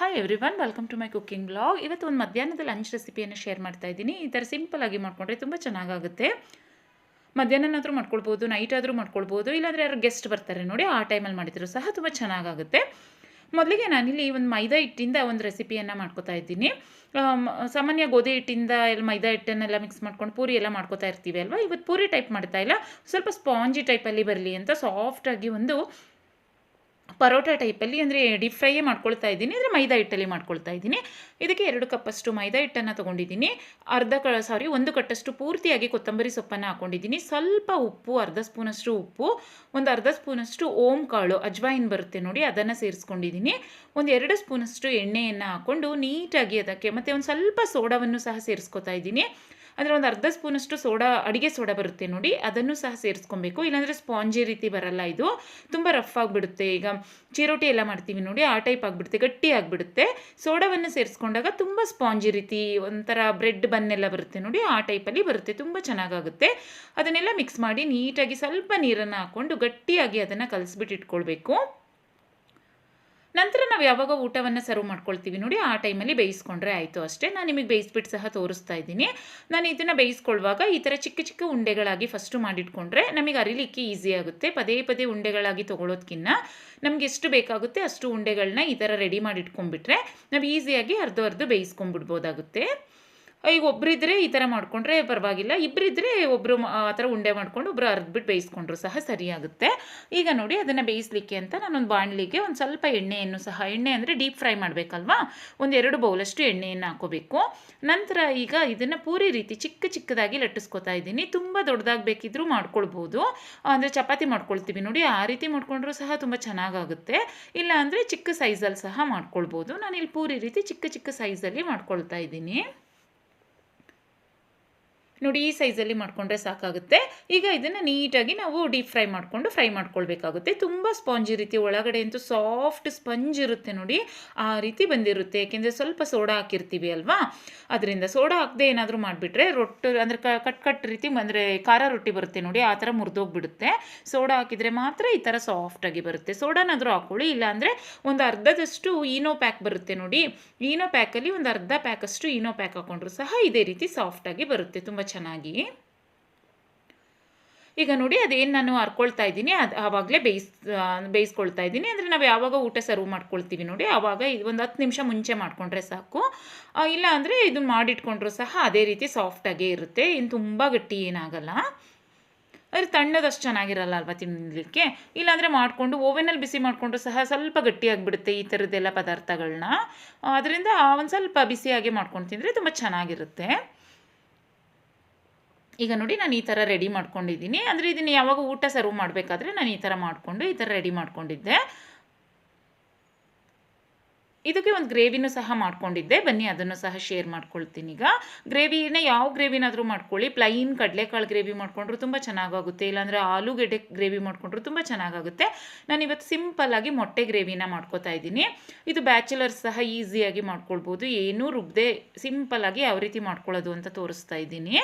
Hi everyone welcome to my cooking blog ಇವತ್ತು ಒಂದು ಮಧ್ಯಾಹ್ನದ ಲಂಚ್ ರೆಸಿಪಿಯನ್ನು ಶೇರ್ ಮಾಡ್ತಾ ಇದ್ದೀನಿ. ಈ ಥರ ಸಿಂಪಲ್ ಆಗಿ ಮಾಡ್ಕೊಂಡ್ರೆ ತುಂಬ ಚೆನ್ನಾಗಾಗುತ್ತೆ. ಮಧ್ಯಾಹ್ನನಾದರೂ ಮಾಡ್ಕೊಳ್ಬೋದು ನೈಟ್ ಆದರೂ ಮಾಡ್ಕೊಳ್ಬೋದು, ಇಲ್ಲಾಂದರೆ ಯಾರು ಗೆಸ್ಟ್ ಬರ್ತಾರೆ ನೋಡಿ, ಆ ಟೈಮಲ್ಲಿ ಮಾಡಿದ್ರು ಸಹ ತುಂಬ ಚೆನ್ನಾಗಾಗುತ್ತೆ. ಮೊದಲಿಗೆ ನಾನಿಲ್ಲಿ ಒಂದು ಮೈದಾ ಹಿಟ್ಟಿಂದ ಒಂದು ರೆಸಿಪಿಯನ್ನು ಮಾಡ್ಕೋತಾ ಇದ್ದೀನಿ. ಸಾಮಾನ್ಯ ಗೋಧಿ ಹಿಟ್ಟಿಂದ ಎಲ್ಲ ಮೈದಾ ಹಿಟ್ಟನ್ನೆಲ್ಲ ಮಿಕ್ಸ್ ಮಾಡ್ಕೊಂಡು ಪೂರಿ ಎಲ್ಲ ಮಾಡ್ಕೋತಾ ಇರ್ತೀವಿ ಅಲ್ವಾ? ಇವತ್ತು ಪೂರಿ ಟೈಪ್ ಮಾಡ್ತಾ ಇಲ್ಲ. ಸ್ವಲ್ಪ ಸ್ಪಾಂಜಿ ಟೈಪಲ್ಲಿ ಬರಲಿ ಅಂತ ಸಾಫ್ಟಾಗಿ ಒಂದು ಪರೋಟ ಟೈಪಲ್ಲಿ ಅಂದರೆ ಡೀಪ್ ಫ್ರೈಯೇ ಮಾಡ್ಕೊಳ್ತಾ ಇದ್ದೀನಿ, ಅಂದರೆ ಮೈದಾ ಹಿಟ್ಟಲ್ಲಿ ಮಾಡ್ಕೊಳ್ತಾ ಇದ್ದೀನಿ. ಇದಕ್ಕೆ ಎರಡು ಕಪ್ಪಷ್ಟು ಮೈದಾ ಹಿಟ್ಟನ್ನು ತೊಗೊಂಡಿದ್ದೀನಿ. ಅರ್ಧ ಕ ಸಾರಿ ಒಂದು ಕಟ್ಟಷ್ಟು ಪೂರ್ತಿಯಾಗಿ ಕೊತ್ತಂಬರಿ ಸೊಪ್ಪನ್ನು ಹಾಕ್ಕೊಂಡಿದ್ದೀನಿ ಸ್ವಲ್ಪ ಉಪ್ಪು, ಅರ್ಧ ಸ್ಪೂನಷ್ಟು ಉಪ್ಪು, ಒಂದು ಅರ್ಧ ಸ್ಪೂನಷ್ಟು ಓಂ ಕಾಳು ಅಜ್ವಾಯಿನ್ ಬರುತ್ತೆ ನೋಡಿ, ಅದನ್ನು ಸೇರಿಸ್ಕೊಂಡಿದ್ದೀನಿ. ಒಂದು ಎರಡು ಸ್ಪೂನಷ್ಟು ಎಣ್ಣೆಯನ್ನು ಹಾಕ್ಕೊಂಡು ನೀಟಾಗಿ ಅದಕ್ಕೆ ಮತ್ತು ಒಂದು ಸ್ವಲ್ಪ ಸೋಡಾವನ್ನು ಸಹ ಸೇರಿಸ್ಕೊತಾ ಇದ್ದೀನಿ. ಅಂದರೆ ಒಂದು ಅರ್ಧ ಸ್ಪೂನಷ್ಟು ಸೋಡಾ, ಅಡುಗೆ ಸೋಡಾ ಬರುತ್ತೆ ನೋಡಿ, ಅದನ್ನು ಸಹ ಸೇರಿಸ್ಕೊಬೇಕು. ಇಲ್ಲಾಂದರೆ ಸ್ಪಾಂಜಿ ರೀತಿ ಬರಲ್ಲ ಇದು. ತುಂಬ ರಫ್ ಆಗಿಬಿಡುತ್ತೆ. ಈಗ ಚಿರೋಟಿ ಎಲ್ಲ ಮಾಡ್ತೀವಿ ನೋಡಿ, ಆ ಟೈಪ್ ಆಗಿಬಿಡುತ್ತೆ, ಗಟ್ಟಿ ಆಗಿಬಿಡುತ್ತೆ. ಸೋಡಾವನ್ನು ಸೇರಿಸ್ಕೊಂಡಾಗ ತುಂಬ ಸ್ಪಾಂಜಿ ರೀತಿ, ಒಂಥರ ಬ್ರೆಡ್ ಬನ್ನೆಲ್ಲ ಬರುತ್ತೆ ನೋಡಿ, ಆ ಟೈಪಲ್ಲಿ ಬರುತ್ತೆ, ತುಂಬ ಚೆನ್ನಾಗಾಗುತ್ತೆ. ಅದನ್ನೆಲ್ಲ ಮಿಕ್ಸ್ ಮಾಡಿ ನೀಟಾಗಿ ಸ್ವಲ್ಪ ನೀರನ್ನು ಹಾಕ್ಕೊಂಡು ಗಟ್ಟಿಯಾಗಿ ಅದನ್ನು ಕಲಿಸ್ಬಿಟ್ಟು ಇಟ್ಕೊಳ್ಬೇಕು. ನಂತರ ನಾವು ಯಾವಾಗ ಊಟವನ್ನು ಸರ್ವ್ ಮಾಡ್ಕೊಳ್ತೀವಿ ನೋಡಿ, ಆ ಟೈಮಲ್ಲಿ ಬೇಯಿಸ್ಕೊಂಡ್ರೆ ಆಯಿತು ಅಷ್ಟೇ. ನಾನು ನಿಮಗೆ ಬೇಯಿಸ್ಬಿಟ್ಟು ಸಹ ತೋರಿಸ್ತಾ ಇದ್ದೀನಿ. ನಾನು ಇದನ್ನು ಬೇಯಿಸ್ಕೊಳ್ಳುವಾಗ ಈ ಥರ ಚಿಕ್ಕ ಚಿಕ್ಕ ಉಂಡೆಗಳಾಗಿ ಫಸ್ಟು ಮಾಡಿಟ್ಕೊಂಡ್ರೆ ನಮಗೆ ಅರಿಲಿಕ್ಕೆ ಈಸಿ ಆಗುತ್ತೆ. ಪದೇ ಪದೇ ಉಂಡೆಗಳಾಗಿ ತೊಗೊಳೋದ್ಕಿಂತ ನಮಗೆ ಎಷ್ಟು ಬೇಕಾಗುತ್ತೆ ಅಷ್ಟು ಉಂಡೆಗಳನ್ನ ಈ ಥರ ರೆಡಿ ಮಾಡಿಟ್ಕೊಂಡ್ಬಿಟ್ರೆ ನಾವು ಈಸಿಯಾಗಿ ಅರ್ಧ ಅರ್ಧ ಬೇಯಿಸ್ಕೊಂಡ್ಬಿಡ್ಬೋದಾಗುತ್ತೆ. ಈಗ ಒಬ್ಬರಿದ್ದರೆ ಈ ಥರ ಮಾಡಿಕೊಂಡ್ರೆ ಪರವಾಗಿಲ್ಲ. ಇಬ್ಬರಿದ್ದರೆ ಒಬ್ಬರು ಆ ಥರ ಉಂಡೆ ಮಾಡಿಕೊಂಡು ಒಬ್ಬರು ಅರ್ದ್ಬಿಟ್ಟು ಬೇಯಿಸ್ಕೊಂಡ್ರು ಸಹ ಸರಿಯಾಗುತ್ತೆ. ಈಗ ನೋಡಿ ಅದನ್ನು ಬೇಯಿಸಲಿಕ್ಕೆ ಅಂತ ನಾನೊಂದು ಬಾಣಲಿಗೆ ಒಂದು ಸ್ವಲ್ಪ ಎಣ್ಣೆಯನ್ನು ಸಹ, ಎಣ್ಣೆ ಅಂದರೆ ಡೀಪ್ ಫ್ರೈ ಮಾಡಬೇಕಲ್ವಾ? ಒಂದು ಎರಡು ಬೌಲಷ್ಟು ಎಣ್ಣೆಯನ್ನು ಹಾಕೋಬೇಕು. ನಂತರ ಈಗ ಇದನ್ನು ಪೂರಿ ರೀತಿ ಚಿಕ್ಕ ಚಿಕ್ಕದಾಗಿ ಲಟ್ಟಿಸ್ಕೊತಾ ಇದ್ದೀನಿ. ತುಂಬ ದೊಡ್ಡದಾಗಿ ಬೇಕಿದ್ರೂ ಮಾಡ್ಕೊಳ್ಬೋದು. ಅಂದರೆ ಚಪಾತಿ ಮಾಡ್ಕೊಳ್ತೀವಿ ನೋಡಿ, ಆ ರೀತಿ ಮಾಡ್ಕೊಂಡ್ರೂ ಸಹ ತುಂಬ ಚೆನ್ನಾಗಾಗುತ್ತೆ. ಇಲ್ಲ ಅಂದರೆ ಚಿಕ್ಕ ಸೈಜಲ್ಲಿ ಸಹ ಮಾಡ್ಕೊಳ್ಬೋದು. ನಾನು ಇಲ್ಲಿ ಪೂರಿ ರೀತಿ ಚಿಕ್ಕ ಚಿಕ್ಕ ಸೈಜಲ್ಲಿ ಮಾಡ್ಕೊಳ್ತಾ ಇದ್ದೀನಿ. ನೋಡಿ, ಈ ಸೈಜಲ್ಲಿ ಮಾಡಿಕೊಂಡ್ರೆ ಸಾಕಾಗುತ್ತೆ. ಈಗ ಇದನ್ನು ನೀಟಾಗಿ ನಾವು ಡೀಪ್ ಫ್ರೈ ಮಾಡಿಕೊಂಡು ಫ್ರೈ ಮಾಡ್ಕೊಳ್ಬೇಕಾಗುತ್ತೆ. ತುಂಬ ಸ್ಪಾಂಜಿ ರೀತಿ ಒಳಗಡೆ ಅಂತೂ ಸಾಫ್ಟ್ ಸ್ಪಂಜ್ ಇರುತ್ತೆ ನೋಡಿ. ಆ ರೀತಿ ಬಂದಿರುತ್ತೆ. ಏಕೆಂದರೆ ಸ್ವಲ್ಪ ಸೋಡಾ ಹಾಕಿರ್ತೀವಿ ಅಲ್ವಾ? ಅದರಿಂದ ಸೋಡಾ ಹಾಕದೆ ಏನಾದರೂ ಮಾಡಿಬಿಟ್ರೆ ರೊಟ್ಟು ಅಂದರೆ ಕಟ್ ಕಟ್ ರೀತಿ ಅಂದರೆ ಖಾರ ರೊಟ್ಟಿ ಬರುತ್ತೆ ನೋಡಿ. ಆ ಥರ ಮುರಿದೋಗ್ಬಿಡುತ್ತೆ. ಸೋಡಾ ಹಾಕಿದರೆ ಮಾತ್ರ ಈ ಥರ ಸಾಫ್ಟಾಗಿ ಬರುತ್ತೆ. ಸೋಡಾನಾದರೂ ಹಾಕ್ಕೊಳ್ಳಿ ಇಲ್ಲಾಂದರೆ ಒಂದು ಅರ್ಧದಷ್ಟು ಈನೋ ಪ್ಯಾಕ್ ಬರುತ್ತೆ ನೋಡಿ. ಈನೋ ಪ್ಯಾಕಲ್ಲಿ ಒಂದು ಅರ್ಧ ಪ್ಯಾಕಷ್ಟು ಈನೋ ಪ್ಯಾಕ್ ಹಾಕೊಂಡ್ರು ಸಹ ಇದೇ ರೀತಿ ಸಾಫ್ಟಾಗಿ ಬರುತ್ತೆ. ತುಂಬ ಚೆನ್ನಾಗಿ. ಈಗ ನೋಡಿ ಅದೇನು ನಾನು ಹರ್ಕೊಳ್ತಾ ಇದ್ದೀನಿ, ಅದು ಆವಾಗಲೇ ಬೇಯಿಸ್ ಬೇಯಿಸ್ಕೊಳ್ತಾ ಇದ್ದೀನಿ. ಅಂದರೆ ನಾವು ಯಾವಾಗ ಊಟ ಸರ್ವ್ ಮಾಡ್ಕೊಳ್ತೀವಿ ನೋಡಿ, ಆವಾಗ ಇದು ಒಂದು ಹತ್ತು ನಿಮಿಷ ಮುಂಚೆ ಮಾಡಿಕೊಂಡ್ರೆ ಸಾಕು. ಇಲ್ಲ ಅಂದರೆ ಇದನ್ನ ಮಾಡಿಟ್ಕೊಂಡ್ರು ಸಹ ಅದೇ ರೀತಿ ಸಾಫ್ಟಾಗೇ ಇರುತ್ತೆ. ಇನ್ನು ತುಂಬ ಗಟ್ಟಿ ಏನಾಗಲ್ಲ. ಆದರೆ ತಣ್ಣದಷ್ಟು ಚೆನ್ನಾಗಿರಲ್ಲ ಅಲ್ವಾ ತಿನ್ನಲಿಕ್ಕೆ ಇಲ್ಲಾಂದರೆ ಮಾಡಿಕೊಂಡು ಓವೆನಲ್ಲಿ ಬಿಸಿ ಮಾಡಿಕೊಂಡ್ರೂ ಸಹ ಸ್ವಲ್ಪ ಗಟ್ಟಿಯಾಗಿಬಿಡುತ್ತೆ ಈ ಥರದ್ದೆಲ್ಲ ಪದಾರ್ಥಗಳನ್ನ ಅದರಿಂದ ಒಂದು ಸ್ವಲ್ಪ ಬಿಸಿಯಾಗಿ ಮಾಡ್ಕೊಂಡು ತಿಂದರೆ ತುಂಬ ಚೆನ್ನಾಗಿರುತ್ತೆ. ಈಗ ನೋಡಿ ನಾನು ಈ ಥರ ರೆಡಿ ಮಾಡ್ಕೊಂಡಿದ್ದೀನಿ. ಅಂದರೆ ಇದನ್ನು ಯಾವಾಗ ಊಟ ಸರ್ವ್ ಮಾಡಬೇಕಾದ್ರೆ ನಾನು ಈ ಥರ ಮಾಡಿಕೊಂಡು ಈ ಥರ ರೆಡಿ ಮಾಡ್ಕೊಂಡಿದ್ದೆ. ಇದಕ್ಕೆ ಒಂದು ಗ್ರೇವಿನೂ ಸಹ ಮಾಡ್ಕೊಂಡಿದ್ದೆ. ಬನ್ನಿ ಅದನ್ನು ಸಹ ಶೇರ್ ಮಾಡ್ಕೊಳ್ತೀನಿ ಈಗ. ಗ್ರೇವಿನ ಯಾವ ಗ್ರೇವಿನಾದರೂ ಮಾಡ್ಕೊಳ್ಳಿ. ಪ್ಲೈನ್ ಕಡಲೆಕಾಳು ಗ್ರೇವಿ ಮಾಡಿಕೊಂಡ್ರು ತುಂಬ ಚೆನ್ನಾಗಾಗುತ್ತೆ. ಇಲ್ಲಾಂದರೆ ಆಲೂಗೆಡ್ಡೆ ಗ್ರೇವಿ ಮಾಡಿಕೊಂಡ್ರು ತುಂಬ ಚೆನ್ನಾಗಾಗುತ್ತೆ. ನಾನು ಇವತ್ತು ಸಿಂಪಲ್ಲಾಗಿ ಮೊಟ್ಟೆ ಗ್ರೇವಿನ ಮಾಡ್ಕೋತಾ ಇದ್ದೀನಿ. ಇದು ಬ್ಯಾಚುಲರ್ಸ್ ಸಹ ಈಸಿಯಾಗಿ ಮಾಡ್ಕೊಳ್ಬೋದು. ಏನೂ ರುಬ್ಬದೆ ಸಿಂಪಲ್ಲಾಗಿ ಯಾವ ರೀತಿ ಮಾಡ್ಕೊಳ್ಳೋದು ಅಂತ ತೋರಿಸ್ತಾ ಇದ್ದೀನಿ.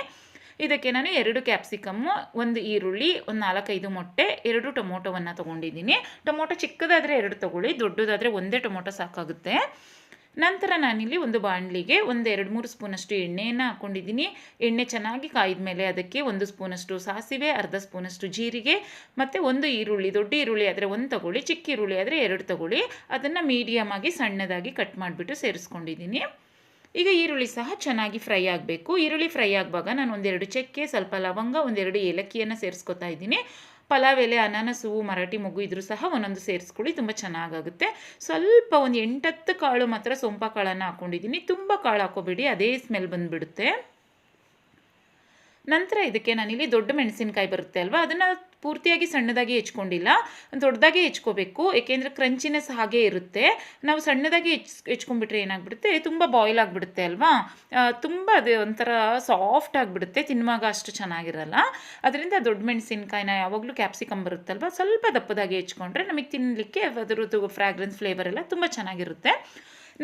ಇದಕ್ಕೆ ನಾನು ಎರಡು ಕ್ಯಾಪ್ಸಿಕಮ್ಮು ಒಂದು ಈರುಳ್ಳಿ, ಒಂದು ನಾಲ್ಕೈದು ಮೊಟ್ಟೆ, ಎರಡು ಟೊಮೊಟೊವನ್ನು ತೊಗೊಂಡಿದ್ದೀನಿ. ಟೊಮೊಟೊ ಚಿಕ್ಕದಾದರೆ ಎರಡು ತೊಗೊಳ್ಳಿ, ದೊಡ್ಡದಾದರೆ ಒಂದೇ ಟೊಮೊಟೊ ಸಾಕಾಗುತ್ತೆ. ನಂತರ ನಾನಿಲ್ಲಿ ಒಂದು ಬಾಣಲಿಗೆ ಒಂದು ಎರಡು ಮೂರು ಸ್ಪೂನಷ್ಟು ಎಣ್ಣೆಯನ್ನು ಹಾಕ್ಕೊಂಡಿದ್ದೀನಿ ಎಣ್ಣೆ ಚೆನ್ನಾಗಿ ಕಾಯ್ದ ಮೇಲೆ ಅದಕ್ಕೆ ಒಂದು ಸ್ಪೂನಷ್ಟು ಸಾಸಿವೆ, ಅರ್ಧ ಸ್ಪೂನಷ್ಟು ಜೀರಿಗೆ, ಮತ್ತು ಒಂದು ಈರುಳ್ಳಿ, ದೊಡ್ಡ ಈರುಳ್ಳಿ ಆದರೆ ಒಂದು ತಗೊಳ್ಳಿ, ಚಿಕ್ಕ ಈರುಳ್ಳಿ ಆದರೆ ಎರಡು ತಗೊಳ್ಳಿ. ಅದನ್ನು ಮೀಡಿಯಮ್ ಆಗಿ ಸಣ್ಣದಾಗಿ ಕಟ್ ಮಾಡಿಬಿಟ್ಟು ಸೇರಿಸ್ಕೊಂಡಿದ್ದೀನಿ. ಈಗ ಈರುಳ್ಳಿ ಸಹ ಚೆನ್ನಾಗಿ ಫ್ರೈ ಆಗಬೇಕು. ಈರುಳ್ಳಿ ಫ್ರೈ ಆಗುವಾಗ ನಾನು ಒಂದೆರಡು ಚಕ್ಕೆ, ಸ್ವಲ್ಪ ಲವಂಗ, ಒಂದೆರಡು ಏಲಕ್ಕಿಯನ್ನು ಸೇರಿಸ್ಕೊತಾ ಇದ್ದೀನಿ. ಪಲಾವ್ ಎಲೆ, ಅನಾನಸು ಮರಾಠಿ ಮಗು ಇದ್ರೂ ಸಹ ಒಂದೊಂದು ಸೇರಿಸ್ಕೊಳ್ಳಿ, ತುಂಬ ಚೆನ್ನಾಗಾಗುತ್ತೆ. ಸ್ವಲ್ಪ ಒಂದು ಎಂಟತ್ತು ಕಾಳು ಮಾತ್ರ ಸೊಂಪ ಕಾಳನ್ನು ಹಾಕ್ಕೊಂಡಿದ್ದೀನಿ ತುಂಬ ಕಾಳು ಹಾಕೋಬೇಡಿ, ಅದೇ ಸ್ಮೆಲ್ ಬಂದುಬಿಡುತ್ತೆ. ನಂತರ ಇದಕ್ಕೆ ನಾನಿಲ್ಲಿ ದೊಡ್ಡ ಮೆಣಸಿನಕಾಯಿ ಬರುತ್ತೆ ಅಲ್ವಾ? ಅದನ್ನು ಪೂರ್ತಿಯಾಗಿ ಸಣ್ಣದಾಗಿ ಹೆಚ್ಕೊಂಡಿಲ್ಲ. ದೊಡ್ಡದಾಗಿ ಹೆಚ್ಕೋಬೇಕು. ಏಕೆಂದರೆ ಕ್ರಂಚಿನೆಸ್ ಹಾಗೆ ಇರುತ್ತೆ. ನಾವು ಸಣ್ಣದಾಗಿ ಹೆಚ್, ಹೆಚ್ಕೊಂಡ್ಬಿಟ್ರೆ ಏನಾಗ್ಬಿಡುತ್ತೆ? ತುಂಬ ಬಾಯ್ಲ್ ಆಗಿಬಿಡುತ್ತೆ ಅಲ್ವಾ? ತುಂಬ ಅದು ಒಂಥರ ಸಾಫ್ಟ್ ಆಗಿಬಿಡುತ್ತೆ. ತಿನ್ನುವಾಗ ಅಷ್ಟು ಚೆನ್ನಾಗಿರಲ್ಲ. ಅದರಿಂದ ದೊಡ್ಡ ಮೆಣಸಿನ್ಕಾಯಿನ ಯಾವಾಗಲೂ ಕ್ಯಾಪ್ಸಿಕಮ್ ಬರುತ್ತಲ್ವ ಸ್ವಲ್ಪ ದಪ್ಪದಾಗಿ ಹೆಚ್ಕೊಂಡ್ರೆ ನಮಗೆ ತಿನ್ನಲಿಕ್ಕೆ ಅದರದ್ದು ಫ್ರಾಗ್ರೆನ್ಸ್ ಫ್ಲೇವರ್ ಎಲ್ಲ ತುಂಬ ಚೆನ್ನಾಗಿರುತ್ತೆ.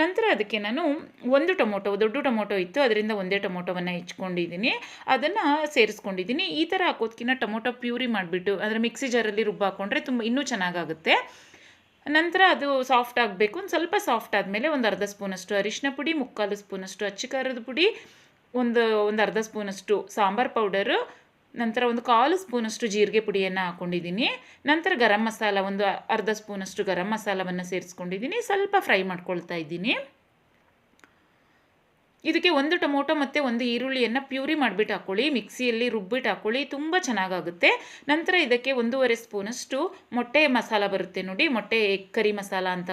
ನಂತರ ಅದಕ್ಕೆ ನಾನು ಒಂದು ಟೊಮೊಟೊ, ದೊಡ್ಡ ಟೊಮೊಟೊ ಇತ್ತು. ಅದರಿಂದ ಒಂದೇ ಟೊಮೊಟೊವನ್ನು ಹೆಚ್ಕೊಂಡಿದ್ದೀನಿ. ಅದನ್ನು ಸೇರಿಸ್ಕೊಂಡಿದ್ದೀನಿ. ಈ ಥರ ಹಾಕೋದ್ಕಿಂತ ಟೊಮೊಟೊ ಪ್ಯೂರಿ ಮಾಡಿಬಿಟ್ಟು ಅಂದರೆ ಮಿಕ್ಸಿ ಜಾರಲ್ಲಿ ರುಬ್ಬ ಹಾಕ್ಕೊಂಡ್ರೆ ತುಂಬ ಇನ್ನೂ ಚೆನ್ನಾಗಾಗುತ್ತೆ. ನಂತರ ಅದು ಸಾಫ್ಟ್ ಆಗಬೇಕು. ಒಂದು ಸ್ವಲ್ಪ ಸಾಫ್ಟ್ ಆದಮೇಲೆ ಒಂದು ಅರ್ಧ ಸ್ಪೂನಷ್ಟು ಅರಿಶಿನ ಪುಡಿ, ಮುಕ್ಕಾಲು ಸ್ಪೂನಷ್ಟು ಅಚ್ಚಿಕಾರದ ಪುಡಿ, ಒಂದು ಒಂದು ಅರ್ಧ ಸ್ಪೂನಷ್ಟು ಸಾಂಬಾರ್ ಪೌಡರು ನಂತರ ಒಂದು ಕಾಲು ಸ್ಪೂನಷ್ಟು ಜೀರಿಗೆ ಪುಡಿಯನ್ನು ಹಾಕ್ಕೊಂಡಿದ್ದೀನಿ ನಂತರ ಗರಂ ಮಸಾಲ ಒಂದು ಅರ್ಧ ಸ್ಪೂನಷ್ಟು ಗರಂ ಮಸಾಲವನ್ನು ಸೇರಿಸ್ಕೊಂಡಿದ್ದೀನಿ. ಸ್ವಲ್ಪ ಫ್ರೈ ಮಾಡ್ಕೊಳ್ತಾ ಇದ್ದೀನಿ. ಇದಕ್ಕೆ ಒಂದು ಟೊಮೊಟೊ ಮತ್ತು ಒಂದು ಈರುಳ್ಳಿಯನ್ನು ಪ್ಯೂರಿ ಮಾಡಿಬಿಟ್ಟು ಹಾಕ್ಕೊಳ್ಳಿ ಮಿಕ್ಸಿಯಲ್ಲಿ ರುಬ್ಬಿಟ್ಟು ಹಾಕ್ಕೊಳ್ಳಿ ತುಂಬ ಚೆನ್ನಾಗಾಗುತ್ತೆ. ನಂತರ ಇದಕ್ಕೆ ಒಂದೂವರೆ ಸ್ಪೂನಷ್ಟು ಮೊಟ್ಟೆ ಮಸಾಲ ಬರುತ್ತೆ ನೋಡಿ. ಮೊಟ್ಟೆ ಎಗ್ ಕರಿ ಮಸಾಲ ಅಂತ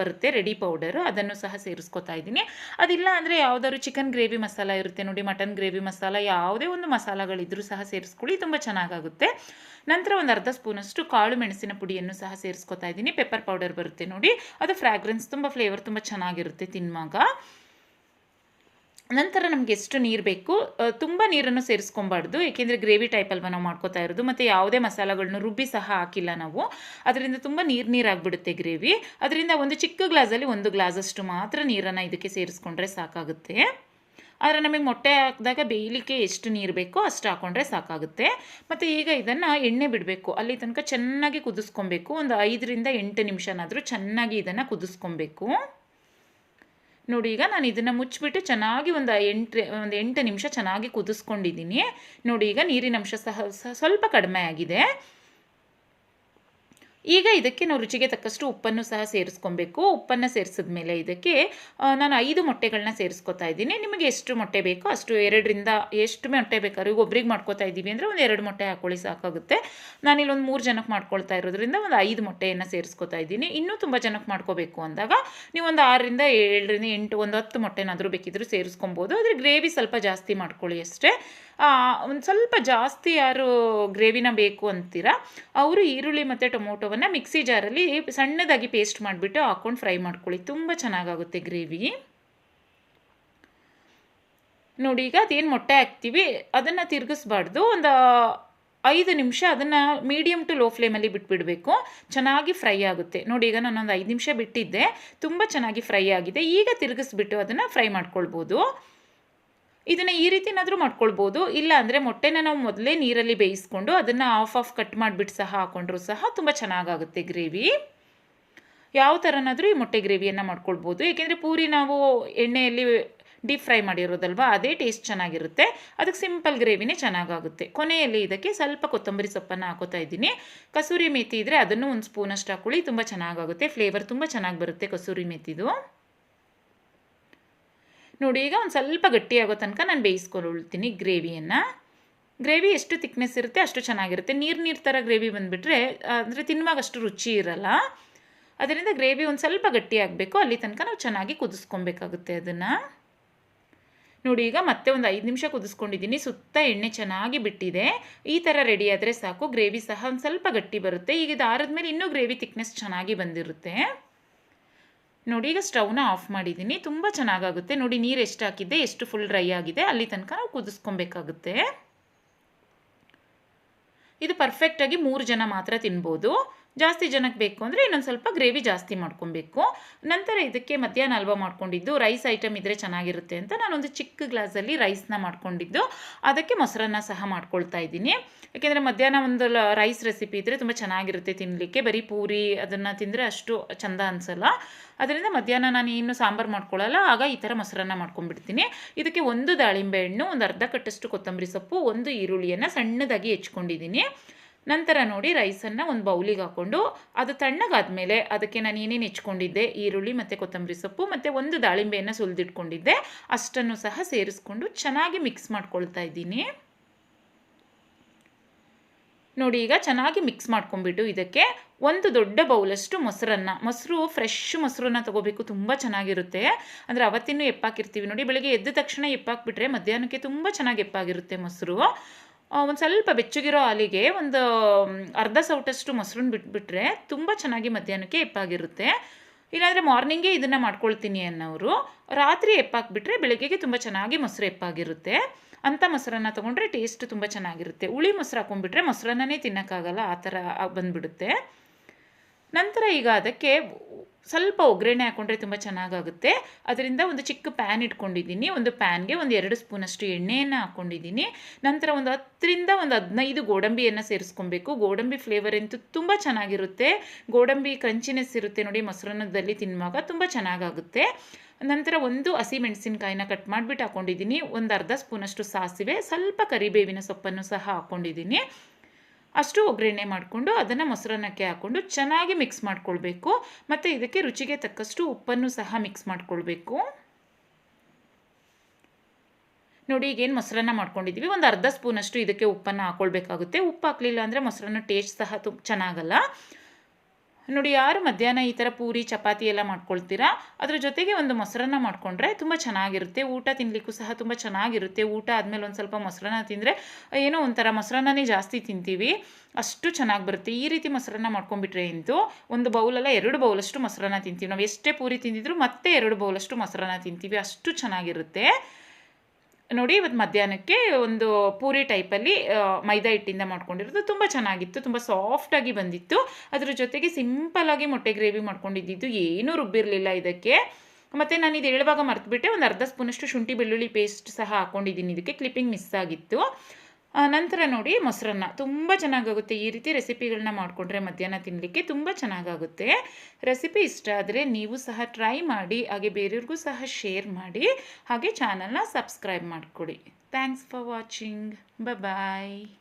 ಬರುತ್ತೆ. Ready powder. ಅದನ್ನು ಸಹ ಸೇರಿಸ್ಕೊತಾ ಇದ್ದೀನಿ. ಅದಿಲ್ಲ ಅಂದರೆ ಯಾವುದಾದ್ರು ಚಿಕನ್ ಗ್ರೇವಿ ಮಸಾಲ ಇರುತ್ತೆ ನೋಡಿ. ಮಟನ್ ಗ್ರೇವಿ ಮಸಾಲ ಯಾವುದೇ ಒಂದು ಮಸಾಲಗಳಿದ್ದರೂ ಸಹ ಸೇರಿಸ್ಕೊಳ್ಳಿ. ತುಂಬ ಚೆನ್ನಾಗಾಗುತ್ತೆ. ನಂತರ ಒಂದು ಅರ್ಧ ಸ್ಪೂನಷ್ಟು ಕಾಳು ಮೆಣಸಿನ ಪುಡಿಯನ್ನು ಸಹ ಸೇರಿಸ್ಕೊತಾ ಇದ್ದೀನಿ. ಪೆಪ್ಪರ್ ಪೌಡರ್ ಬರುತ್ತೆ ನೋಡಿ. ಅದು ಫ್ರಾಗ್ರೆನ್ಸ್, ತುಂಬ ಫ್ಲೇವರ್, ತುಂಬ ಚೆನ್ನಾಗಿರುತ್ತೆ ತಿನ್ನುವಾಗ. ನಂತರ ನಮಗೆ ಎಷ್ಟು ನೀರು ಬೇಕು ತುಂಬ ನೀರನ್ನು ಸೇರಿಸ್ಕೊಬಾರ್ದು. ಏಕೆಂದರೆ ಗ್ರೇವಿ ಟೈಪಲ್ವ ನಾವು ಮಾಡ್ಕೋತಾ ಇರೋದು. ಮತ್ತು ಯಾವುದೇ ಮಸಾಲೆಗಳನ್ನ ರುಬ್ಬಿ ಸಹ ಹಾಕಿಲ್ಲ ನಾವು. ಅದರಿಂದ ತುಂಬ ನೀರು ನೀರಾಗಿಬಿಡುತ್ತೆ ಗ್ರೇವಿ. ಅದರಿಂದ ಒಂದು ಚಿಕ್ಕ ಗ್ಲಾಸಲ್ಲಿ ಒಂದು ಗ್ಲಾಸಷ್ಟು ಮಾತ್ರ ನೀರನ್ನು ಇದಕ್ಕೆ ಸೇರಿಸ್ಕೊಂಡ್ರೆ ಸಾಕಾಗುತ್ತೆ. ಆದರೆ ನಮಗೆ ಮೊಟ್ಟೆ ಹಾಕಿದಾಗ ಬೇಯಲಿಕ್ಕೆ ಎಷ್ಟು ನೀರು ಬೇಕೋ ಅಷ್ಟು ಹಾಕೊಂಡ್ರೆ ಸಾಕಾಗುತ್ತೆ. ಮತ್ತು ಈಗ ಇದನ್ನು ಎಣ್ಣೆ ಬಿಡಬೇಕು. ಅಲ್ಲಿ ತನಕ ಚೆನ್ನಾಗಿ ಕುದಿಸ್ಕೊಬೇಕು. ಒಂದು ಐದರಿಂದ ಎಂಟು ನಿಮಿಷನಾದರೂ ಚೆನ್ನಾಗಿ ಇದನ್ನು ಕುದಿಸ್ಕೊಬೇಕು. ನೋಡಿ, ಈಗ ನಾನು ಇದನ್ನು ಮುಚ್ಚಿಬಿಟ್ಟು ಚೆನ್ನಾಗಿ ಒಂದು ಎಂಟು ಒಂದು ಎಂಟು ನಿಮಿಷ ಚೆನ್ನಾಗಿ ಕುದಿಸ್ಕೊಂಡಿದ್ದೀನಿ. ನೋಡಿ, ಈಗ ನೀರಿನಂಶ ಸಹ ಸ್ವಲ್ಪ ಕಡಿಮೆ ಆಗಿದೆ. ಈಗ ಇದಕ್ಕೆ ನಾವು ರುಚಿಗೆ ತಕ್ಕಷ್ಟು ಉಪ್ಪನ್ನು ಸಹ ಸೇರಿಸ್ಕೊಬೇಕು. ಉಪ್ಪನ್ನು ಸೇರಿಸಿದ ಮೇಲೆ ಇದಕ್ಕೆ ನಾನು ಐದು ಮೊಟ್ಟೆಗಳನ್ನ ಸೇರಿಸ್ಕೊತಾ ಇದ್ದೀನಿ. ನಿಮಗೆ ಎಷ್ಟು ಮೊಟ್ಟೆ ಬೇಕೋ ಅಷ್ಟು ಎರಡರಿಂದ, ಎಷ್ಟು ಮೊಟ್ಟೆ ಬೇಕಾದ್ರೂ ಈಗ ಒಬ್ರಿಗೆ ಮಾಡ್ಕೊತಾ ಇದ್ದೀವಿ ಅಂದರೆ ಒಂದು ಎರಡು ಮೊಟ್ಟೆ ಹಾಕೊಳ್ಳಿ ಸಾಕಾಗುತ್ತೆ. ನಾನಿಲ್ಲಿ ಒಂದು ಮೂರು ಜನಕ್ಕೆ ಮಾಡ್ಕೊಳ್ತಾ ಇರೋದ್ರಿಂದ ಒಂದು ಐದು ಮೊಟ್ಟೆಯನ್ನು ಸೇರಿಸ್ಕೊತಾ ಇದ್ದೀನಿ. ಇನ್ನೂ ತುಂಬ ಜನಕ್ಕೆ ಮಾಡ್ಕೋಬೇಕು ಅಂದಾಗ ನೀವು ಒಂದು ಆರರಿಂದ ಏಳರಿಂದ ಎಂಟು, ಒಂದು ಹತ್ತು ಮೊಟ್ಟೆನಾದರೂ ಬೇಕಿದ್ದರೂ ಸೇರಿಸ್ಕೊಬೋದು. ಆದರೆ ಗ್ರೇವಿ ಸ್ವಲ್ಪ ಜಾಸ್ತಿ ಮಾಡ್ಕೊಳ್ಳಿ ಅಷ್ಟೇ. ಒಂದು ಸ್ವಲ್ಪ ಜಾಸ್ತಿ ಯಾರು ಗ್ರೇವಿನ ಬೇಕು ಅಂತೀರಾ, ಅವರು ಈರುಳ್ಳಿ ಮತ್ತು ಟೊಮೊಟೊವನ್ನು ಮಿಕ್ಸಿ ಜಾರಲ್ಲಿ ಸಣ್ಣದಾಗಿ ಪೇಸ್ಟ್ ಮಾಡಿಬಿಟ್ಟು ಹಾಕ್ಕೊಂಡು ಫ್ರೈ ಮಾಡ್ಕೊಳ್ಳಿ. ತುಂಬ ಚೆನ್ನಾಗಾಗುತ್ತೆ ಗ್ರೇವಿ. ನೋಡಿ, ಈಗ ಅದೇನು ಮೊಟ್ಟೆ ಹಾಕ್ತೀವಿ, ಅದನ್ನು ತಿರುಗಿಸ್ಬಾರ್ದು. ಒಂದು ಐದು ನಿಮಿಷ ಅದನ್ನು ಮೀಡಿಯಮ್ ಟು ಲೋ ಫ್ಲೇಮಲ್ಲಿ ಬಿಟ್ಬಿಡಬೇಕು. ಚೆನ್ನಾಗಿ ಫ್ರೈ ಆಗುತ್ತೆ. ನೋಡಿ, ಈಗ ನಾನೊಂದು ಐದು ನಿಮಿಷ ಬಿಟ್ಟಿದ್ದೆ. ತುಂಬ ಚೆನ್ನಾಗಿ ಫ್ರೈ ಆಗಿದೆ. ಈಗ ತಿರುಗಿಸ್ಬಿಟ್ಟು ಅದನ್ನು ಫ್ರೈ ಮಾಡ್ಕೊಳ್ಬೋದು. ಇದನ್ನು ಈ ರೀತಿನಾದರೂ ಮಾಡ್ಕೊಳ್ಬೋದು. ಇಲ್ಲ ಅಂದರೆ ಮೊಟ್ಟೆನ ನಾವು ಮೊದಲೇ ನೀರಲ್ಲಿ ಬೇಯಿಸ್ಕೊಂಡು ಅದನ್ನು ಆಫ್ ಆಫ್ ಕಟ್ ಮಾಡಿಬಿಟ್ಟು ಸಹ ಹಾಕೊಂಡ್ರೂ ಸಹ ತುಂಬ ಚೆನ್ನಾಗಾಗುತ್ತೆ ಗ್ರೇವಿ. ಯಾವ ಥರನಾದರೂ ಈ ಮೊಟ್ಟೆ ಗ್ರೇವಿಯನ್ನು ಮಾಡ್ಕೊಳ್ಬೋದು. ಏಕೆಂದರೆ ಪೂರಿ ನಾವು ಎಣ್ಣೆಯಲ್ಲಿ ಡೀಪ್ ಫ್ರೈ ಮಾಡಿರೋದಲ್ವ, ಅದೇ ಟೇಸ್ಟ್ ಚೆನ್ನಾಗಿರುತ್ತೆ. ಅದಕ್ಕೆ ಸಿಂಪಲ್ ಗ್ರೇವಿನೇ ಚೆನ್ನಾಗಾಗುತ್ತೆ. ಕೊನೆಯಲ್ಲಿ ಇದಕ್ಕೆ ಸ್ವಲ್ಪ ಕೊತ್ತಂಬರಿ ಸೊಪ್ಪನ್ನು ಹಾಕೋತಾ ಇದ್ದೀನಿ. ಕಸೂರಿ ಮೇಥಿ ಇದ್ದರೆ ಅದನ್ನು ಒಂದು ಸ್ಪೂನಷ್ಟು ಹಾಕೊಳ್ಳಿ, ತುಂಬ ಚೆನ್ನಾಗಾಗುತ್ತೆ. ಫ್ಲೇವರ್ ತುಂಬ ಚೆನ್ನಾಗಿ ಬರುತ್ತೆ ಕಸೂರಿ ಮೇಥಿದು ನೋಡಿ, ಈಗ ಒಂದು ಸ್ವಲ್ಪ ಗಟ್ಟಿಯಾಗೋ ತನಕ ನಾನು ಬೇಯಿಸ್ಕೊಳ್ತೀನಿ ಗ್ರೇವಿಯನ್ನು. ಗ್ರೇವಿ ಎಷ್ಟು ತಿಕ್ನೆಸ್ ಇರುತ್ತೆ ಅಷ್ಟು ಚೆನ್ನಾಗಿರುತ್ತೆ. ನೀರು ನೀರು ಥರ ಗ್ರೇವಿ ಬಂದುಬಿಟ್ರೆ ಅಂದರೆ ತಿನ್ನುವಾಗ ಅಷ್ಟು ರುಚಿ ಇರಲ್ಲ. ಅದರಿಂದ ಗ್ರೇವಿ ಒಂದು ಸ್ವಲ್ಪ ಗಟ್ಟಿ ಆಗಬೇಕು ಅಲ್ಲಿ ತನಕ ನಾವು ಚೆನ್ನಾಗಿ ಕುದಿಸ್ಕೊಬೇಕಾಗುತ್ತೆ ಅದನ್ನು. ನೋಡಿ, ಈಗ ಮತ್ತೆ ಒಂದು ಐದು ನಿಮಿಷ ಕುದಿಸ್ಕೊಂಡಿದ್ದೀನಿ ಸುತ್ತ ಎಣ್ಣೆ ಚೆನ್ನಾಗಿ ಬಿಟ್ಟಿದೆ. ಈ ಥರ ರೆಡಿ ಆದರೆ ಸಾಕು. ಗ್ರೇವಿ ಸಹ ಒಂದು ಸ್ವಲ್ಪ ಗಟ್ಟಿ ಬರುತ್ತೆ. ಈಗ ಇದು ಮೇಲೆ ಇನ್ನೂ ಗ್ರೇವಿ ತಿಕ್ನೆಸ್ ಚೆನ್ನಾಗಿ ಬಂದಿರುತ್ತೆ. ನೋಡಿ, ಈಗ ಸ್ಟವ್ನ ಆಫ್ ಮಾಡಿದ್ದೀನಿ. ತುಂಬ ಚೆನ್ನಾಗಾಗುತ್ತೆ. ನೋಡಿ, ನೀರು ಎಷ್ಟು ಹಾಕಿದ್ದೆ ಎಷ್ಟು ಫುಲ್ ಡ್ರೈ ಆಗಿದೆ, ಅಲ್ಲಿ ತನಕ ನಾವು ಕುದಿಸ್ಕೊಬೇಕಾಗುತ್ತೆ. ಇದು ಪರ್ಫೆಕ್ಟಾಗಿ ಮೂರು ಜನ ಮಾತ್ರ ತಿನ್ಬೋದು. ಜಾಸ್ತಿ ಜನಕ್ಕೆ ಬೇಕು ಅಂದರೆ ಇನ್ನೊಂದು ಸ್ವಲ್ಪ ಗ್ರೇವಿ ಜಾಸ್ತಿ ಮಾಡ್ಕೊಬೇಕು. ನಂತರ ಇದಕ್ಕೆ ಮಧ್ಯಾಹ್ನ ಅಲ್ವ ಮಾಡ್ಕೊಂಡಿದ್ದು, ರೈಸ್ ಐಟಮ್ ಇದ್ದರೆ ಚೆನ್ನಾಗಿರುತ್ತೆ ಅಂತ ನಾನೊಂದು ಚಿಕ್ಕ ಗ್ಲಾಸಲ್ಲಿ ರೈಸ್ನ ಮಾಡ್ಕೊಂಡಿದ್ದು. ಅದಕ್ಕೆ ಮೊಸರನ್ನ ಸಹ ಮಾಡ್ಕೊಳ್ತಾ ಇದ್ದೀನಿ. ಯಾಕೆಂದರೆ ಮಧ್ಯಾಹ್ನ ಒಂದು ರೈಸ್ ರೆಸಿಪಿ ಇದ್ದರೆ ತುಂಬ ಚೆನ್ನಾಗಿರುತ್ತೆ ತಿನ್ನಲಿಕ್ಕೆ ಬರೀ ಪೂರಿ ಅದನ್ನು ತಿಂದರೆ ಅಷ್ಟು ಚಂದ ಅನಿಸಲ್ಲ. ಅದರಿಂದ ಮಧ್ಯಾಹ್ನ ನಾನು ಏನು ಸಾಂಬಾರು ಮಾಡ್ಕೊಳ್ಳಲ್ಲ ಆಗ ಈ ಥರ ಮೊಸರನ್ನ ಮಾಡ್ಕೊಂಡ್ಬಿಡ್ತೀನಿ. ಇದಕ್ಕೆ ಒಂದು ದಾಳಿಂಬೆ ಹಣ್ಣು, ಒಂದು ಅರ್ಧ ಕಟ್ಟಷ್ಟು ಕೊತ್ತಂಬರಿ ಸೊಪ್ಪು, ಒಂದು ಈರುಳ್ಳಿಯನ್ನು ಸಣ್ಣದಾಗಿ ಹೆಚ್ಕೊಂಡಿದ್ದೀನಿ. ನಂತರ ನೋಡಿ ರೈಸನ್ನು ಒಂದು ಬೌಲಿಗೆ ಹಾಕ್ಕೊಂಡು ಅದು ತಣ್ಣಗಾದ್ಮೇಲೆ ಅದಕ್ಕೆ ನಾನು ಏನೇನು ಹೆಚ್ಕೊಂಡಿದ್ದೆ? ಈರುಳ್ಳಿ ಮತ್ತು ಕೊತ್ತಂಬರಿ ಸೊಪ್ಪು ಮತ್ತು ಒಂದು ದಾಳಿಂಬೆಯನ್ನು ಸುಲಿದಿಟ್ಕೊಂಡಿದ್ದೆ. ಅಷ್ಟನ್ನು ಸಹ ಸೇರಿಸ್ಕೊಂಡು ಚೆನ್ನಾಗಿ ಮಿಕ್ಸ್ ಮಾಡ್ಕೊಳ್ತಾ ಇದ್ದೀನಿ. ನೋಡಿ ಈಗ ಚೆನ್ನಾಗಿ ಮಿಕ್ಸ್ ಮಾಡ್ಕೊಂಬಿಟ್ಟು ಇದಕ್ಕೆ ಒಂದು ದೊಡ್ಡ ಬೌಲಷ್ಟು ಮೊಸರನ್ನ, ಮೊಸರು ಫ್ರೆಶ್ ಮೊಸರನ್ನ ತಗೋಬೇಕು, ತುಂಬ ಚೆನ್ನಾಗಿರುತ್ತೆ. ಅಂದರೆ ಅವತ್ತಿನೂ ಎಪ್ಪಾಕಿರ್ತೀವಿ ನೋಡಿ, ಬೆಳಗ್ಗೆ ಎದ್ದ ತಕ್ಷಣ ಎಪ್ಪಾಕ್ಬಿಟ್ರೆ ಮಧ್ಯಾಹ್ನಕ್ಕೆ ತುಂಬ ಚೆನ್ನಾಗಿ ಎಪ್ಪಾಗಿರುತ್ತೆ ಮೊಸರು. ಒಂದು ಸ್ವಲ್ಪ ಬೆಚ್ಚಗಿರೋ ಹಾಲಿಗೆ ಒಂದು ಅರ್ಧ ಸೌಟಷ್ಟು ಮೊಸರನ್ನ ಬಿಟ್ಬಿಟ್ರೆ ತುಂಬ ಚೆನ್ನಾಗಿ ಮಧ್ಯಾಹ್ನಕ್ಕೆ ಎಪ್ಪಾಗಿರುತ್ತೆ. ಇಲ್ಲಾಂದರೆ ಮಾರ್ನಿಂಗೇ ಇದನ್ನು ಮಾಡ್ಕೊಳ್ತೀನಿ ಅನ್ನೋರು ರಾತ್ರಿ ಎಪ್ಪಾಕ್ಬಿಟ್ರೆ ಬೆಳಗ್ಗೆಗೆ ತುಂಬ ಚೆನ್ನಾಗಿ ಮೊಸರು ಎಪ್ಪಾಗಿರುತ್ತೆ. ಅಂಥ ಮೊಸರನ್ನ ತೊಗೊಂಡ್ರೆ ಟೇಸ್ಟ್ ತುಂಬ ಚೆನ್ನಾಗಿರುತ್ತೆ. ಹುಳಿ ಮೊಸರು ಹಾಕೊಂಡ್ಬಿಟ್ರೆ ಮೊಸರನ್ನೇ ತಿನ್ನೋಕ್ಕಾಗಲ್ಲ, ಆ ಥರ ಬಂದುಬಿಡುತ್ತೆ. ನಂತರ ಈಗ ಅದಕ್ಕೆ ಸ್ವಲ್ಪ ಒಗ್ಗರಣೆ ಹಾಕ್ಕೊಂಡ್ರೆ ತುಂಬ ಚೆನ್ನಾಗಾಗುತ್ತೆ. ಅದರಿಂದ ಒಂದು ಚಿಕ್ಕ ಪ್ಯಾನ್ ಇಟ್ಕೊಂಡಿದ್ದೀನಿ. ಒಂದು ಪ್ಯಾನ್ಗೆ ಒಂದು ಎರಡು ಸ್ಪೂನಷ್ಟು ಎಣ್ಣೆಯನ್ನು ಹಾಕ್ಕೊಂಡಿದ್ದೀನಿ ನಂತರ ಒಂದು ಹತ್ತರಿಂದ ಒಂದು ಹದಿನೈದು ಗೋಡಂಬಿಯನ್ನು ಸೇರಿಸ್ಕೊಬೇಕು. ಗೋಡಂಬಿ ಫ್ಲೇವರ್ ಅಂತೂ ತುಂಬ ಚೆನ್ನಾಗಿರುತ್ತೆ. ಗೋಡಂಬಿ ಕ್ರಂಚಿನೆಸ್ ಇರುತ್ತೆ ನೋಡಿ ಮೊಸರನ್ನದಲ್ಲಿ ತಿನ್ನುವಾಗ ತುಂಬ ಚೆನ್ನಾಗಾಗುತ್ತೆ. ನಂತರ ಒಂದು ಹಸಿ ಮೆಣಸಿನಕಾಯಿನ ಕಟ್ ಮಾಡಿಬಿಟ್ಟು ಹಾಕ್ಕೊಂಡಿದ್ದೀನಿ ಒಂದು ಅರ್ಧ ಸ್ಪೂನಷ್ಟು ಸಾಸಿವೆ, ಸ್ವಲ್ಪ ಕರಿಬೇವಿನ ಸೊಪ್ಪನ್ನು ಸಹ ಹಾಕ್ಕೊಂಡಿದ್ದೀನಿ ಅಷ್ಟು ಒಗ್ಗರಣೆ ಮಾಡಿಕೊಂಡು ಅದನ್ನು ಮೊಸರನ್ನಕ್ಕೆ ಹಾಕ್ಕೊಂಡು ಚೆನ್ನಾಗಿ ಮಿಕ್ಸ್ ಮಾಡ್ಕೊಳ್ಬೇಕು. ಮತ್ತು ಇದಕ್ಕೆ ರುಚಿಗೆ ತಕ್ಕಷ್ಟು ಉಪ್ಪನ್ನು ಸಹ ಮಿಕ್ಸ್ ಮಾಡ್ಕೊಳ್ಬೇಕು. ನೋಡಿ, ಈಗೇನು ಮೊಸರನ್ನ ಮಾಡ್ಕೊಂಡಿದ್ದೀವಿ ಒಂದು ಅರ್ಧ ಸ್ಪೂನಷ್ಟು ಇದಕ್ಕೆ ಉಪ್ಪನ್ನು ಹಾಕ್ಕೊಳ್ಬೇಕಾಗುತ್ತೆ ಉಪ್ಪು ಹಾಕಲಿಲ್ಲ ಅಂದರೆ ಮೊಸರನ್ನ ಟೇಸ್ಟ್ ಸಹ ತುಂಬ ಚೆನ್ನಾಗಲ್ಲ. ನೋಡಿ, ಯಾರು ಮಧ್ಯಾಹ್ನ ಈ ಥರ ಪೂರಿ, ಚಪಾತಿ ಎಲ್ಲ ಮಾಡ್ಕೊಳ್ತೀರಾ? ಅದ್ರ ಜೊತೆಗೆ ಒಂದು ಮೊಸರನ್ನ ಮಾಡಿಕೊಂಡ್ರೆ ತುಂಬ ಚೆನ್ನಾಗಿರುತ್ತೆ. ಊಟ ತಿನ್ನಲಿಕ್ಕೂ ಸಹ ತುಂಬ ಚೆನ್ನಾಗಿರುತ್ತೆ. ಊಟ ಆದಮೇಲೆ ಒಂದು ಸ್ವಲ್ಪ ಮೊಸರನ್ನ ತಿಂದರೆ ಏನೋ ಒಂಥರ ಮೊಸರನ್ನನೇ ಜಾಸ್ತಿ ತಿಂತೀವಿ. ಅಷ್ಟು ಚೆನ್ನಾಗಿ ಬರುತ್ತೆ. ಈ ರೀತಿ ಮೊಸರನ್ನ ಮಾಡ್ಕೊಂಡ್ಬಿಟ್ರೆ ಇಂತು ಒಂದು ಬೌಲಲ್ಲ, ಎರಡು ಬೌಲಷ್ಟು ಮೊಸರನ್ನ ತಿಂತೀವಿ. ನಾವು ಎಷ್ಟೇ ಪೂರಿ ತಿಂದಿದ್ರು ಮತ್ತೆ ಎರಡು ಬೌಲಷ್ಟು ಮೊಸರನ್ನ ತಿಂತೀವಿ. ಅಷ್ಟು ಚೆನ್ನಾಗಿರುತ್ತೆ. ನೋಡಿ ಇವತ್ತು ಮಧ್ಯಾಹ್ನಕ್ಕೆ ಒಂದು ಪೂರಿ ಟೈಪಲ್ಲಿ ಮೈದಾ ಹಿಟ್ಟಿಂದ ಮಾಡ್ಕೊಂಡಿರೋದು. ತುಂಬ ಚೆನ್ನಾಗಿತ್ತು, ತುಂಬ ಸಾಫ್ಟಾಗಿ ಬಂದಿತ್ತು. ಅದ್ರ ಜೊತೆಗೆ ಸಿಂಪಲ್ಲಾಗಿ ಮೊಟ್ಟೆ ಗ್ರೇವಿ ಮಾಡ್ಕೊಂಡಿದ್ದು ಏನೂ ರುಬ್ಬಿರಲಿಲ್ಲ ಇದಕ್ಕೆ. ಮತ್ತು ನಾನು ಇದು ಹೇಳುವಾಗ ಮರ್ತುಬಿಟ್ಟೆ, ಒಂದು ಅರ್ಧ ಸ್ಪೂನಷ್ಟು ಶುಂಠಿ ಬೆಳ್ಳುಳ್ಳಿ ಪೇಸ್ಟ್ ಸಹ ಹಾಕ್ಕೊಂಡಿದ್ದೀನಿ ಇದಕ್ಕೆ ಕ್ಲಿಪ್ಪಿಂಗ್ ಮಿಸ್ ಆಗಿತ್ತು. ನಂತರ ನೋಡಿ ಮೊಸರನ್ನ. ತುಂಬ ಚೆನ್ನಾಗಾಗುತ್ತೆ. ಈ ರೀತಿ ರೆಸಿಪಿಗಳನ್ನ ಮಾಡಿಕೊಂಡ್ರೆ ಮಧ್ಯಾಹ್ನ ತಿನ್ನಲಿಕ್ಕೆ ತುಂಬ ಚೆನ್ನಾಗಾಗುತ್ತೆ. ರೆಸಿಪಿ ಇಷ್ಟ ಆದರೆ ನೀವು ಸಹ ಟ್ರೈ ಮಾಡಿ, ಹಾಗೆ ಬೇರೆಯವ್ರಿಗೂ ಸಹ ಶೇರ್ ಮಾಡಿ, ಹಾಗೆ ಚಾನಲ್ನ ಸಬ್ಸ್ಕ್ರೈಬ್ ಮಾಡಿಕೊಡಿ. Thanks for watching bye